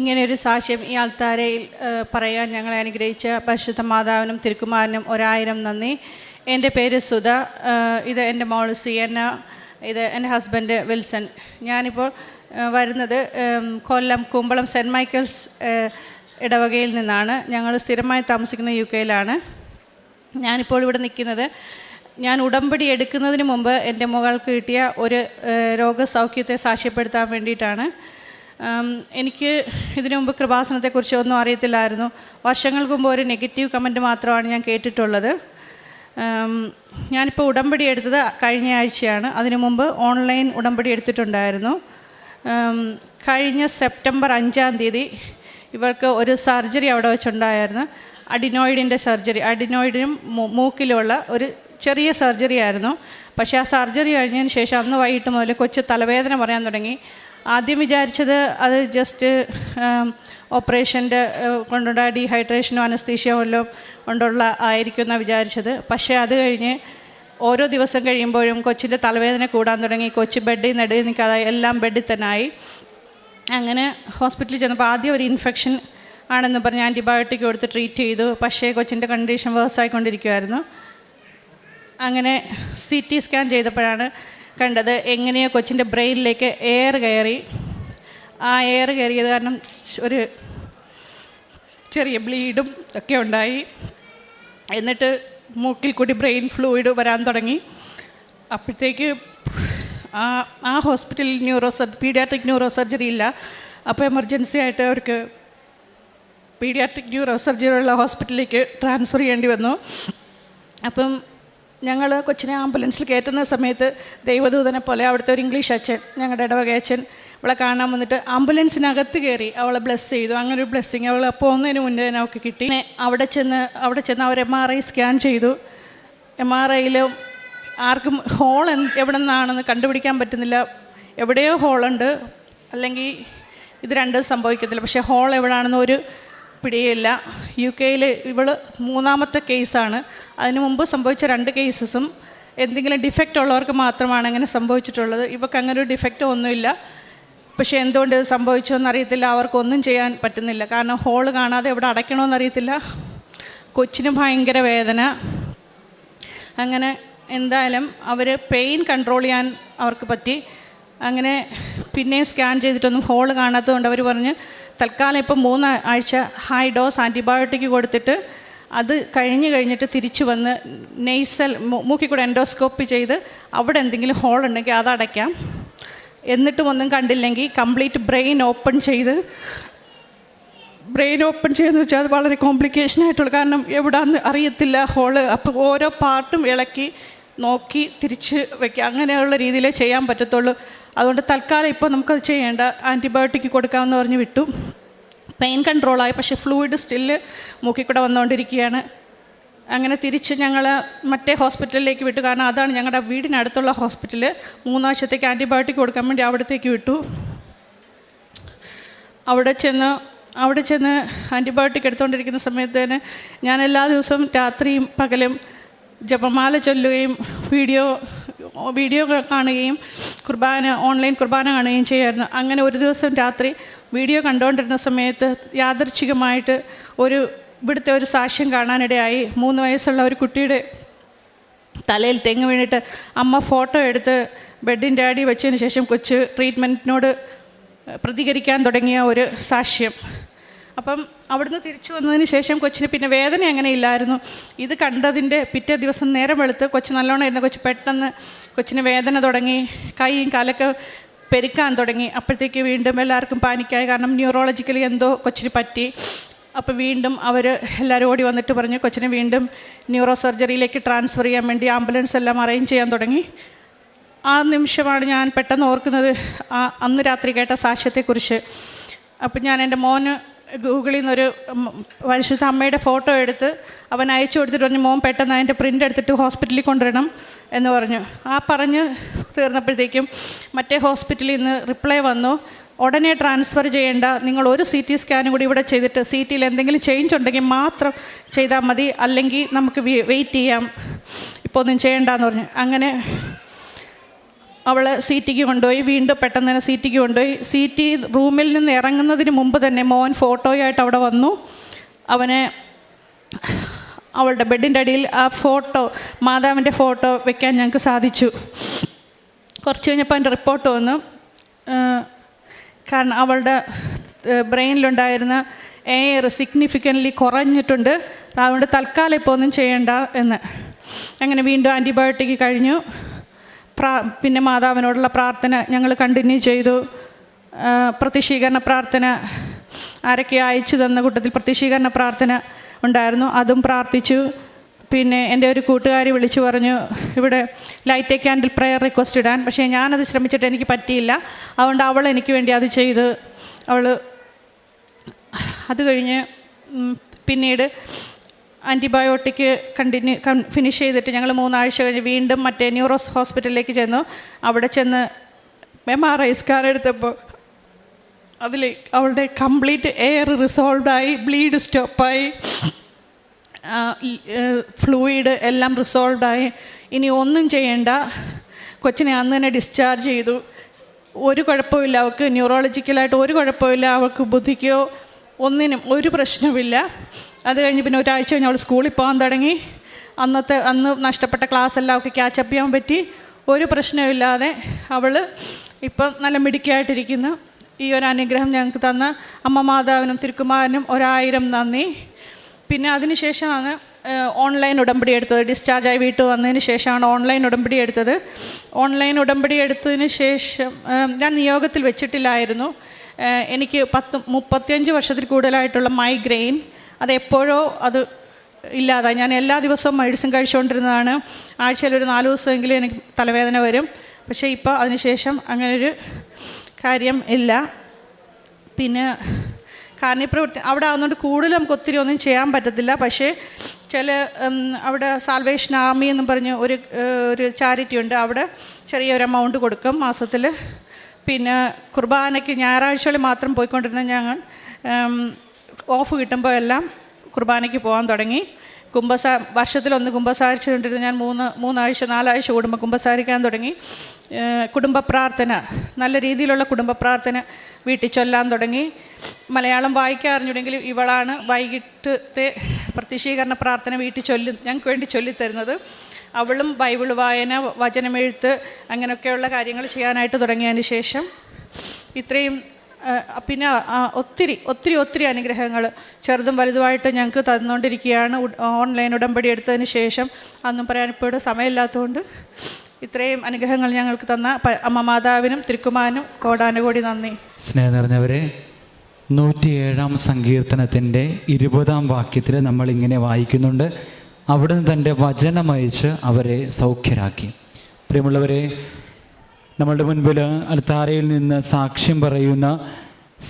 ഇങ്ങനെ ഒരു സാക്ഷ്യം ഈ ആൾത്താരയിൽ പറയാൻ ഞങ്ങളെ അനുഗ്രഹിച്ച പരിശുദ്ധ മാതാവിനും തിരുക്കുമാരനും ഒരായിരം നന്ദി. എന്റെ പേര് സുധ ഇത് എന്റെ മോൾ സിയന്ന ഇത് എന്റെ ഹസ്ബൻഡ് വിൽസൺ. ഞാനിപ്പോൾ വരുന്നത് കൊല്ലം കുമ്പളം സെന്റ് മൈക്കിൾസ് ഇടവകയിൽ നിന്നാണ്. ഞങ്ങൾ സ്ഥിരമായി താമസിക്കുന്ന യു കെയിലാണ്. ഞാനിപ്പോൾ ഇവിടെ നിൽക്കുന്നത് ഞാൻ ഉടമ്പടി എടുക്കുന്നതിന് മുമ്പ് എന്റെ മകൾക്ക് കിട്ടിയ ഒരു രോഗസൗഖ്യത്തെ സാക്ഷ്യപ്പെടുത്താൻ വേണ്ടിയിട്ടാണ്. എനിക്ക് ഇതിനു മുമ്പ് കൃപാസനത്തെക്കുറിച്ച് ഒന്നും അറിയത്തില്ലായിരുന്നു. വർഷങ്ങൾക്ക് മുമ്പ് ഒരു നെഗറ്റീവ് കമന്റ് മാത്രമാണ് ഞാൻ കേട്ടിട്ടുള്ളത്. ഞാനിപ്പോൾ ഉടമ്പടി എടുത്തത് കഴിഞ്ഞ ആഴ്ചയാണ്. അതിനു മുമ്പ് ഓൺലൈൻ ഉടമ്പടി എടുത്തിട്ടുണ്ടായിരുന്നു. കഴിഞ്ഞ സെപ്റ്റംബർ അഞ്ചാം തീയതി ഇവർക്ക് ഒരു സർജറി അവിടെ വെച്ചുണ്ടായിരുന്നു. അഡിനോയിഡിന്റെ സർജറി. അഡിനോയിഡിനും മൂക്കിലുള്ള ഒരു ചെറിയ സർജറി ആയിരുന്നു. പക്ഷേ ആ സർജറി കഴിഞ്ഞതിന് ശേഷം അന്ന് വൈകിട്ട് മുതൽ കൊച്ചു തലവേദന പറയാൻ തുടങ്ങി. ആദ്യം വിചാരിച്ചത് അത് ജസ്റ്റ് ഓപ്പറേഷന്റെ കൊണ്ടുള്ള ഡീഹൈഡ്രേഷനോ അനസ്തീഷ്യോ വല്ലതും കൊണ്ടുള്ള ആയിരിക്കും എന്നാണ് വിചാരിച്ചത്. പക്ഷേ അത് കഴിഞ്ഞ് ഓരോ ദിവസം കഴിയുമ്പോഴും കൊച്ചിന്റെ തലവേദന കൂടാൻ തുടങ്ങി. കൊച്ച് ബെഡിൽ നിന്ന് എടുത്ത് നിൽക്കാതെ എല്ലാം ബെഡിൽ തന്നെ ആയി. അങ്ങനെ ഹോസ്പിറ്റലിൽ ചെന്നപ്പോൾ ആദ്യം ഒരു ഇൻഫെക്ഷൻ ആണെന്ന് പറഞ്ഞ് ആന്റിബയോട്ടിക് കൊടുത്ത് ട്രീറ്റ് ചെയ്തു. പക്ഷേ കൊച്ചിന്റെ കണ്ടീഷൻ വേഴ്സ് ആയിക്കൊണ്ടിരിക്കുമായിരുന്നു അങ്ങനെ സി ടി സ്കാൻ ചെയ്തപ്പോഴാണ് കണ്ടത് എങ്ങനെയോ കൊച്ചിന്റെ ബ്രെയിനിലേക്ക് എയർ കയറി. ആ എയർ കയറിയത് കാരണം ഒരു ചെറിയ ബ്ലീഡും ഒക്കെ ഉണ്ടായി. എന്നിട്ട് മൂക്കിൽ കൂടി ബ്രെയിൻ ഫ്ലൂയിഡ് വരാൻ തുടങ്ങി. അപ്പോഴത്തേക്ക് ആ ആ ഹോസ്പിറ്റലിൽ neuro sur paediatric neuro surgery ഇല്ല. അപ്പോൾ എമർജൻസി ആയിട്ട് അവർക്ക് പീഡിയാട്രിക് ന്യൂറോ സർജറി ഉള്ള ഹോസ്പിറ്റലിലേക്ക് ട്രാൻസ്ഫർ ചെയ്യേണ്ടി വന്നു. അപ്പം ഞങ്ങൾ കൊച്ചിനെ ആംബുലൻസിൽ കയറ്റുന്ന സമയത്ത് ദൈവദൂതനെ പോലെ അവിടുത്തെ ഒരു ഇംഗ്ലീഷ് അച്ഛൻ ഞങ്ങളുടെ ഇടവക അച്ഛൻ അവളെ കാണാൻ വന്നിട്ട് ആംബുലൻസിനകത്ത് കയറി അവളെ ബ്ലസ് ചെയ്തു. അങ്ങനെ ഒരു ബ്ലെസ്സിങ് അവൾ പോകുന്നതിന് മുന്നേ തന്നെ അവൾക്ക് കിട്ടി അവിടെ ചെന്ന് അവിടെ ചെന്ന് അവർ എം ആർ ഐ സ്കാൻ ചെയ്തു. എം ആർ ഐയിലും ആർക്കും ഹോൾ എവിടെ നിന്നാണെന്ന് കണ്ടുപിടിക്കാൻ പറ്റുന്നില്ല. എവിടെയോ ഹോളുണ്ട് അല്ലെങ്കിൽ ഇത് രണ്ടും സംഭവിക്കത്തില്ല. പക്ഷേ ഹോൾ എവിടെയാണെന്ന് ഒരു പിടിയില്ല. യു കെയിൽ ഇവൾ മൂന്നാമത്തെ കേസാണ്. അതിനു മുമ്പ് സംഭവിച്ച രണ്ട് കേസസും എന്തെങ്കിലും ഡിഫക്റ്റ് ഉള്ളവർക്ക് മാത്രമാണ് അങ്ങനെ സംഭവിച്ചിട്ടുള്ളത്. ഇവർക്ക് അങ്ങനെ ഒരു ഡിഫക്റ്റ് ഒന്നുമില്ല. പക്ഷേ എന്തുകൊണ്ട് ഇത് സംഭവിച്ചു എന്നറിയത്തില്ല അവർക്കൊന്നും ചെയ്യാൻ പറ്റുന്നില്ല. കാരണം ഹോൾ കാണാതെ എവിടെ അടയ്ക്കണമെന്നറിയത്തില്ല കൊച്ചിന് ഭയങ്കര വേദന. അങ്ങനെ എന്തായാലും അവർ പെയിൻ കൺട്രോൾ ചെയ്യാൻ അവർക്ക് പറ്റി. അങ്ങനെ പിന്നെയും സ്കാൻ ചെയ്തിട്ടൊന്നും ഹോൾ കാണാത്തതുകൊണ്ട് അവർ പറഞ്ഞ് തൽക്കാലം ഇപ്പം മൂന്ന് ആഴ്ച ഹൈ ഡോസ് ആന്റിബയോട്ടിക് കൊടുത്തിട്ട് അത് കഴിഞ്ഞ് കഴിഞ്ഞിട്ട് തിരിച്ചു വന്ന് നെയ്സൽ മൂക്കി കൂടെ എൻഡോസ്കോപ്പി ചെയ്ത് അവിടെ എന്തെങ്കിലും ഹോൾ ഉണ്ടെങ്കിൽ അതടയ്ക്കാം എന്നിട്ടും ഒന്നും കണ്ടില്ലെങ്കിൽ കംപ്ലീറ്റ് ബ്രെയിൻ ഓപ്പൺ ചെയ്ത് ബ്രെയിൻ ഓപ്പൺ ചെയ്യുന്ന വെച്ചാൽ അത് വളരെ കോംപ്ലിക്കേഷൻ ആയിട്ടുള്ളൂ കാരണം എവിടാന്ന് അറിയത്തില്ല ഹോൾ അപ്പോൾ ഓരോ പാർട്ടും ഇളക്കി നോക്കി തിരിച്ച് വയ്ക്കുക അങ്ങനെയുള്ള രീതിയിലേ ചെയ്യാൻ പറ്റത്തുള്ളൂ. അതുകൊണ്ട് തൽക്കാലം ഇപ്പോൾ നമുക്കത് ചെയ്യേണ്ട ആന്റിബയോട്ടിക് കൊടുക്കാമെന്ന് പറഞ്ഞ് വിട്ടു. പെയിൻ കൺട്രോളായി പക്ഷേ ഫ്ലൂയിഡ് സ്റ്റില്ല് മൂക്കിക്കൂടെ വന്നുകൊണ്ടിരിക്കുകയാണ്. അങ്ങനെ തിരിച്ച് ഞങ്ങൾ മറ്റേ ഹോസ്പിറ്റലിലേക്ക് വിട്ടു. കാരണം അതാണ് ഞങ്ങളുടെ വീടിനടുത്തുള്ള ഹോസ്പിറ്റൽ മൂന്നാഴ്ചത്തേക്ക് ആന്റിബയോട്ടിക് കൊടുക്കാൻ വേണ്ടി അവിടത്തേക്ക് വിട്ടു. അവിടെ ചെന്ന് അവിടെ ചെന്ന് ആന്റിബയോട്ടിക് എടുത്തുകൊണ്ടിരിക്കുന്ന സമയത്ത് തന്നെ ഞാൻ എല്ലാ ദിവസവും രാത്രിയും പകലും ജപമാല ചൊല്ലുകയും വീഡിയോ വീഡിയോ കാണുകയും കുർബാന ഓൺലൈൻ കുർബാന കാണുകയും ചെയ്യുമായിരുന്നു അങ്ങനെ ഒരു ദിവസം രാത്രി വീഡിയോ കണ്ടുകൊണ്ടിരുന്ന സമയത്ത് യാദർച്ഛികമായിട്ട് ഒരു ഇവിടുത്തെ ഒരു സാക്ഷ്യം കാണാനിടയായി. മൂന്ന് വയസ്സുള്ള ഒരു കുട്ടിയുടെ തലയിൽ തെങ്ങ് വീണിട്ട് അമ്മ ഫോട്ടോ എടുത്ത് ബെഡിന്റെ അടി വെച്ചതിന് ശേഷം കൊച്ച് ട്രീറ്റ്മെന്റിനോട് പ്രതികരിക്കാൻ തുടങ്ങിയ ഒരു സാക്ഷ്യം. അപ്പം അവിടുന്ന് തിരിച്ചു വന്നതിന് ശേഷം കൊച്ചിന് പിന്നെ വേദന അങ്ങനെ ഇല്ലായിരുന്നു ഇത് കണ്ടതിന്റെ പിറ്റേ ദിവസം നേരം വെളുത്ത് കൊച്ച് നല്ലോണം ഇരുന്ന കൊച്ച് പെട്ടെന്ന് കൊച്ചിന് വേദന തുടങ്ങി കൈയും കാലൊക്കെ പെരുക്കാൻ തുടങ്ങി. അപ്പോഴത്തേക്ക് വീണ്ടും എല്ലാവർക്കും പാനിക്കായി. കാരണം ന്യൂറോളജിക്കലി എന്തോ കൊച്ചിന് പറ്റി. അപ്പോൾ വീണ്ടും അവർ എല്ലാവരും ഓടി വന്നിട്ട് പറഞ്ഞു കൊച്ചിനെ വീണ്ടും ന്യൂറോ സർജറിയിലേക്ക് ട്രാൻസ്ഫർ ചെയ്യാൻ വേണ്ടി ആംബുലൻസ് എല്ലാം അറേഞ്ച് ചെയ്യാൻ തുടങ്ങി. ആ നിമിഷമാണ് ഞാൻ പെട്ടെന്ന് ഓർക്കുന്നത് ആ അന്ന് രാത്രി കേട്ട സാക്ഷ്യത്തെക്കുറിച്ച്. അപ്പം ഞാൻ എന്റെ മോന് ഗൂഗിളിൽ നിന്നൊരു പരിശുദ്ധ അമ്മയുടെ ഫോട്ടോ എടുത്ത് അവൻ അയച്ചു കൊടുത്തിട്ട് പറഞ്ഞു മോൻ പെട്ടെന്ന് അതിന്റെ പ്രിന്റ് എടുത്തിട്ട് ഹോസ്പിറ്റലിൽ കൊണ്ടുവരണം എന്ന് പറഞ്ഞു. ആ പറഞ്ഞ് തീർന്നപ്പോഴത്തേക്കും മറ്റേ ഹോസ്പിറ്റലിൽ നിന്ന് റിപ്ലൈ വന്നു ഉടനെ ട്രാൻസ്ഫർ ചെയ്യേണ്ട നിങ്ങൾ ഒരു സി ടി സ്കാനും കൂടി ഇവിടെ ചെയ്തിട്ട് സി ടിയിൽ എന്തെങ്കിലും ചേഞ്ച് ഉണ്ടെങ്കിൽ മാത്രം ചെയ്താൽ മതി അല്ലെങ്കിൽ നമുക്ക് വെയിറ്റ് ചെയ്യാം ഇപ്പോൾ ഒന്നും ചെയ്യേണ്ടെന്ന് പറഞ്ഞു. അങ്ങനെ അവളെ സീറ്റിക്ക് കൊണ്ടുപോയി വീണ്ടും പെട്ടെന്ന് തന്നെ സീറ്റിക്ക് കൊണ്ടുപോയി. സീറ്റി റൂമിൽ നിന്ന് ഇറങ്ങുന്നതിന് മുമ്പ് തന്നെ മോൻ ഫോട്ടോയായിട്ട് അവിടെ വന്നു. അവനെ അവളുടെ ബെഡിന്റെ അടിയിൽ ആ ഫോട്ടോ മാതാവിന്റെ ഫോട്ടോ വെക്കാൻ ഞങ്ങൾക്ക് സാധിച്ചു. കുറച്ച് കഴിഞ്ഞപ്പോൾ അതിന്റെ റിപ്പോർട്ട് വന്നു. കാരണം അവളുടെ ബ്രെയിനിലുണ്ടായിരുന്ന എയർ സിഗ്നിഫിക്കന്റ്ലി കുറഞ്ഞിട്ടുണ്ട്. അതുകൊണ്ട് തൽക്കാലം ഇപ്പോൾ ഒന്നും ചെയ്യണ്ട എന്ന്. അങ്ങനെ വീണ്ടും ആന്റിബയോട്ടിക് കഴിഞ്ഞു. പ്രാ പിന്നെ മാതാവിനോടുള്ള പ്രാർത്ഥന ഞങ്ങൾ കണ്ടിന്യൂ ചെയ്തു. പ്രതിഷീകരണ പ്രാർത്ഥന ആരൊക്കെ അയച്ചു തന്ന കൂട്ടത്തിൽ പ്രത്യക്ഷീകരണ പ്രാർത്ഥന ഉണ്ടായിരുന്നു അതും പ്രാർത്ഥിച്ചു. പിന്നെ എന്റെ ഒരു കൂട്ടുകാരി വിളിച്ചു പറഞ്ഞു ഇവിടെ light a candle prayer request ഇടാൻ. പക്ഷേ ഞാനത് ശ്രമിച്ചിട്ട് എനിക്ക് പറ്റിയില്ല. അതുകൊണ്ട് അവൾ എനിക്ക് വേണ്ടി അത് ചെയ്ത്. അവൾ അത് കഴിഞ്ഞ് പിന്നീട് ആന്റിബയോട്ടിക് കണ്ടിന്യൂ ഫിനിഷ് ചെയ്തിട്ട് ഞങ്ങൾ മൂന്നാഴ്ച കഴിഞ്ഞ് വീണ്ടും മറ്റേ ന്യൂറോസ് ഹോസ്പിറ്റലിലേക്ക് ചെന്നു. അവിടെ ചെന്ന് എം ആർ ഐ സ്കാൻ എടുത്തപ്പോൾ അതിൽ അവളുടെ കംപ്ലീറ്റ് എയർ റിസോൾവായി ബ്ലീഡ് സ്റ്റോപ്പായി ഫ്ലൂയിഡ് എല്ലാം റിസോൾവായി ഇനി ഒന്നും ചെയ്യേണ്ട. കൊച്ചിനെ അന്ന് തന്നെ ഡിസ്ചാർജ് ചെയ്തു. ഒരു കുഴപ്പമില്ല. അവൾക്ക് ന്യൂറോളജിക്കലായിട്ട് ഒരു കുഴപ്പമില്ല. അവൾക്ക് ബുദ്ധിക്കോ ഒന്നിനും ഒരു പ്രശ്നവുമില്ല. അത് കഴിഞ്ഞ് പിന്നെ ഒരാഴ്ച കഴിഞ്ഞ് അവൾ സ്കൂളിൽ പോകാൻ തുടങ്ങി. അന്നത്തെ അന്ന് നഷ്ടപ്പെട്ട ക്ലാസ് എല്ലാം അവൾക്ക് ക്യാച്ചപ്പ് ചെയ്യാൻ പറ്റി. ഒരു പ്രശ്നമില്ലാതെ അവൾ ഇപ്പം നല്ല മിടുക്കിയായിട്ടിരിക്കുന്നു. ഈ ഒരു അനുഗ്രഹം ഞങ്ങൾക്ക് തന്ന അമ്മ മാതാവിനും തിരുക്കുമാരനും ഒരായിരം നന്ദി. പിന്നെ അതിനുശേഷമാണ് ഓൺലൈൻ ഉടമ്പടി എടുത്തത്. ഡിസ്ചാർജായി വീട്ടിൽ വന്നതിന് ശേഷമാണ് ഓൺലൈൻ ഉടമ്പടി എടുത്തത്. ഓൺലൈൻ ഉടമ്പടി എടുത്തതിന് ശേഷം ഞാൻ നിയോഗത്തിൽ വെച്ചിട്ടില്ലായിരുന്നു. എനിക്ക് പത്ത് മുപ്പത്തിയഞ്ച് വർഷത്തിൽ കൂടുതലായിട്ടുള്ള മൈഗ്രെയിൻ അത് എപ്പോഴോ അത് ഇല്ലാതായി. ഞാൻ എല്ലാ ദിവസവും മെഡിസിൻ കഴിച്ചുകൊണ്ടിരുന്നതാണ്. ആഴ്ചയിൽ ഒരു നാല് ദിവസമെങ്കിലും എനിക്ക് തലവേദന വരും. പക്ഷേ ഇപ്പോൾ അതിനുശേഷം അങ്ങനൊരു കാര്യം ഇല്ല. പിന്നെ കാരുണ്യപ്രവർത്തി അവിടെ ആവുന്നതുകൊണ്ട് കൂടുതൽ നമുക്ക് ഒത്തിരി ഒന്നും ചെയ്യാൻ പറ്റത്തില്ല. പക്ഷേ ചില അവിടെ സാൽവേഷൻ ആർമി എന്നും പറഞ്ഞ് ഒരു ഒരു ചാരിറ്റി ഉണ്ട്. അവിടെ ചെറിയൊരു എമൗണ്ട് കൊടുക്കും മാസത്തിൽ പിന്നെ കുർബാനയ്ക്ക് ഞായറാഴ്ചകളിൽ മാത്രം പോയിക്കൊണ്ടിരുന്ന ഞങ്ങൾ ഓഫ് കിട്ടുമ്പോൾ എല്ലാം കുർബാനയ്ക്ക് പോകാൻ തുടങ്ങി. കുംഭസാ വർഷത്തിലൊന്ന് കുംഭസാരിച്ചുകൊണ്ടിരുന്ന ഞാൻ മൂന്ന് മൂന്നാഴ്ച നാലാഴ്ച കൂടുമ്പോൾ കുംഭസാരിക്കാൻ തുടങ്ങി. കുടുംബ പ്രാർത്ഥന നല്ല രീതിയിലുള്ള കുടുംബ പ്രാർത്ഥന വീട്ടിൽ ചൊല്ലാൻ തുടങ്ങി. മലയാളം വായിക്കാൻ അറിഞ്ഞുണ്ടെങ്കിൽ ഇവളാണ് വൈകിട്ടത്തെ പ്രത്യക്ഷീകരണ പ്രാർത്ഥന വീട്ടിൽ ചൊല്ലി ഞങ്ങൾക്ക് വേണ്ടി ചൊല്ലിത്തരുന്നത്. അവളും ബൈബിൾ വായന വചനമെഴുത്ത് അങ്ങനെയൊക്കെയുള്ള കാര്യങ്ങൾ ചെയ്യാനായിട്ട് തുടങ്ങിയതിന് ശേഷം. ഇത്രയും പിന്നെ ഒത്തിരി ഒത്തിരി ഒത്തിരി അനുഗ്രഹങ്ങൾ ചെറുതും വലുതുമായിട്ട് ഞങ്ങൾക്ക് തന്നുകൊണ്ടിരിക്കുകയാണ്. ഓൺലൈൻ ഉടമ്പടി എടുത്തതിന് ശേഷം അന്നും പറയാൻ ഇപ്പോൾ സമയമില്ലാത്തതുകൊണ്ട് ഇത്രയും അനുഗ്രഹങ്ങൾ ഞങ്ങൾക്ക് തന്ന അമ്മ മാതാവിനും തിരുക്കുമാനും കോടാനുകോടി നന്ദി. സ്നേഹം നിറഞ്ഞവരെ നൂറ്റിയേഴാം സങ്കീർത്തനത്തിന്റെ ഇരുപതാം വാക്യത്തിൽ നമ്മളിങ്ങനെ വായിക്കുന്നുണ്ട്. അവിടുന്ന് തന്റെ വചനമയച്ച് അവരെ സൗഖ്യരാക്കി. പ്രിയമുള്ളവരെ നമ്മളുടെ മുൻപിൽ അൽത്താരയിൽ നിന്ന് സാക്ഷ്യം പറയുന്ന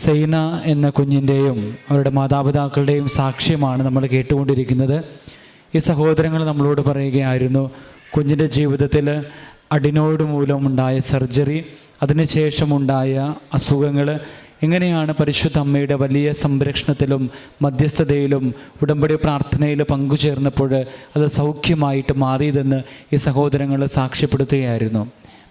സൈന എന്ന കുഞ്ഞിന്റെയും അവരുടെ മാതാപിതാക്കളുടെയും സാക്ഷ്യമാണ് നമ്മൾ കേട്ടുകൊണ്ടിരിക്കുന്നത്. ഈ സഹോദരങ്ങൾ നമ്മളോട് പറയുകയായിരുന്നു കുഞ്ഞിന്റെ ജീവിതത്തിൽ അഡിനോയിഡ് മൂലമുണ്ടായ സർജറി അതിനുശേഷമുണ്ടായ അസുഖങ്ങൾ എങ്ങനെയാണ് പരിശുദ്ധ അമ്മയുടെ വലിയ സംരക്ഷണത്തിലും മധ്യസ്ഥതയിലും ഉടമ്പടി പ്രാർത്ഥനയിൽ പങ്കുചേർന്നപ്പോൾ അത് സൗഖ്യമായിട്ട് മാറിയതെന്ന് ഈ സഹോദരങ്ങൾ സാക്ഷ്യപ്പെടുത്തുകയായിരുന്നു.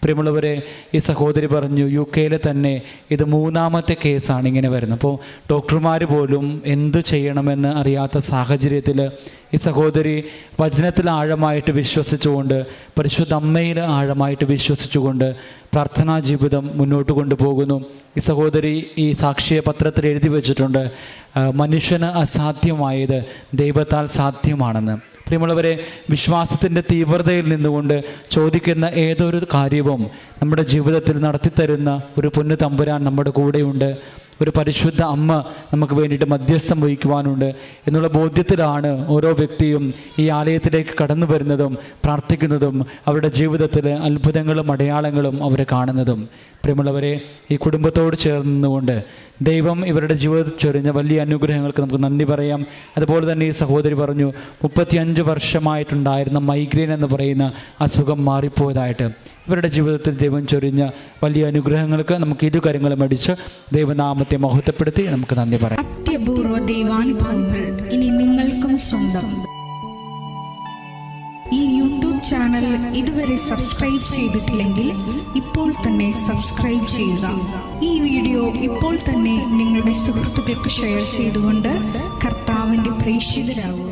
പ്രിയമുള്ളവരെ ഈ സഹോദരി പറഞ്ഞു യു കെയിൽ തന്നെ ഇത് മൂന്നാമത്തെ കേസാണ് ഇങ്ങനെ വരുന്നത്. അപ്പോൾ ഡോക്ടർമാർ പോലും എന്ത് ചെയ്യണമെന്ന് അറിയാത്ത സാഹചര്യത്തിൽ ഈ സഹോദരി വചനത്തിൽ ആഴമായിട്ട് വിശ്വസിച്ചുകൊണ്ട് പരിശുദ്ധ അമ്മയിൽ ആഴമായിട്ട് വിശ്വസിച്ചുകൊണ്ട് പ്രാർത്ഥനാ ജീവിതം മുന്നോട്ട് കൊണ്ടുപോകുന്നു. ഈ സഹോദരി ഈ സാക്ഷ്യ പത്രത്തിൽ എഴുതി വെച്ചിട്ടുണ്ട് മനുഷ്യന് അസാധ്യമായത് ദൈവത്താൽ സാധ്യമാണെന്ന്. പ്രിയമുള്ളവരെ വിശ്വാസത്തിന്റെ തീവ്രതയിൽ നിന്നുകൊണ്ട് ചോദിക്കുന്ന ഏതൊരു കാര്യവും നമ്മുടെ ജീവിതത്തിൽ നടത്തിത്തരുന്ന ഒരു പൊന്നു തമ്പുരാൻ നമ്മുടെ കൂടെയുണ്ട്. ഒരു പരിശുദ്ധ അമ്മ നമുക്ക് വേണ്ടിയിട്ട് മധ്യസ്ഥം വഹിക്കുവാനുണ്ട് എന്നുള്ള ബോധ്യത്തിലാണ് ഓരോ വ്യക്തിയും ഈ ആലയത്തിലേക്ക് കടന്നു വരുന്നതും പ്രാർത്ഥിക്കുന്നതും അവരുടെ ജീവിതത്തിൽ അത്ഭുതങ്ങളും അടയാളങ്ങളും അവർ കാണുന്നതും. പ്രിയമുള്ളവരെ ഈ കുടുംബത്തോട് ചേർന്നുകൊണ്ട് ദൈവം ഇവരുടെ ജീവിതത്തിൽ ചൊരിഞ്ഞ വലിയ അനുഗ്രഹങ്ങൾക്ക് നമുക്ക് നന്ദി പറയാം. അതുപോലെ തന്നെ ഈ സഹോദരി പറഞ്ഞു മുപ്പത്തിയഞ്ച് വർഷമായിട്ടുണ്ടായിരുന്ന മൈഗ്രെയിൻ എന്ന് പറയുന്ന അസുഖം മാറിപ്പോയതായിട്ട്. ഇവരുടെ ജീവിതത്തിൽ ദൈവം ചൊരിഞ്ഞ വലിയ അനുഗ്രഹങ്ങൾക്ക് നമുക്ക് ഇരു കാര്യങ്ങളും അടിച്ച് ദൈവനാമത്തെ മഹത്വപ്പെടുത്തി നമുക്ക് നന്ദി പറയാം. അത്യപൂർവ ദൈവാനുഭവങ്ങൾ ഇനി നിങ്ങൾക്കും സ്വന്തം. ഈ യൂട്യൂബ് ചാനൽ ഇതുവരെ സബ്സ്ക്രൈബ് ചെയ്തിട്ടില്ലെങ്കിൽ ഇപ്പോൾ തന്നെ സബ്സ്ക്രൈബ് ചെയ്യുക. ഈ വീഡിയോ ഇപ്പോൾ തന്നെ നിങ്ങളുടെ സുഹൃത്തുക്കൾക്ക് ഷെയർ ചെയ്തുകൊണ്ട് കർത്താവിന്റെ പ്രേക്ഷിതരാകുക.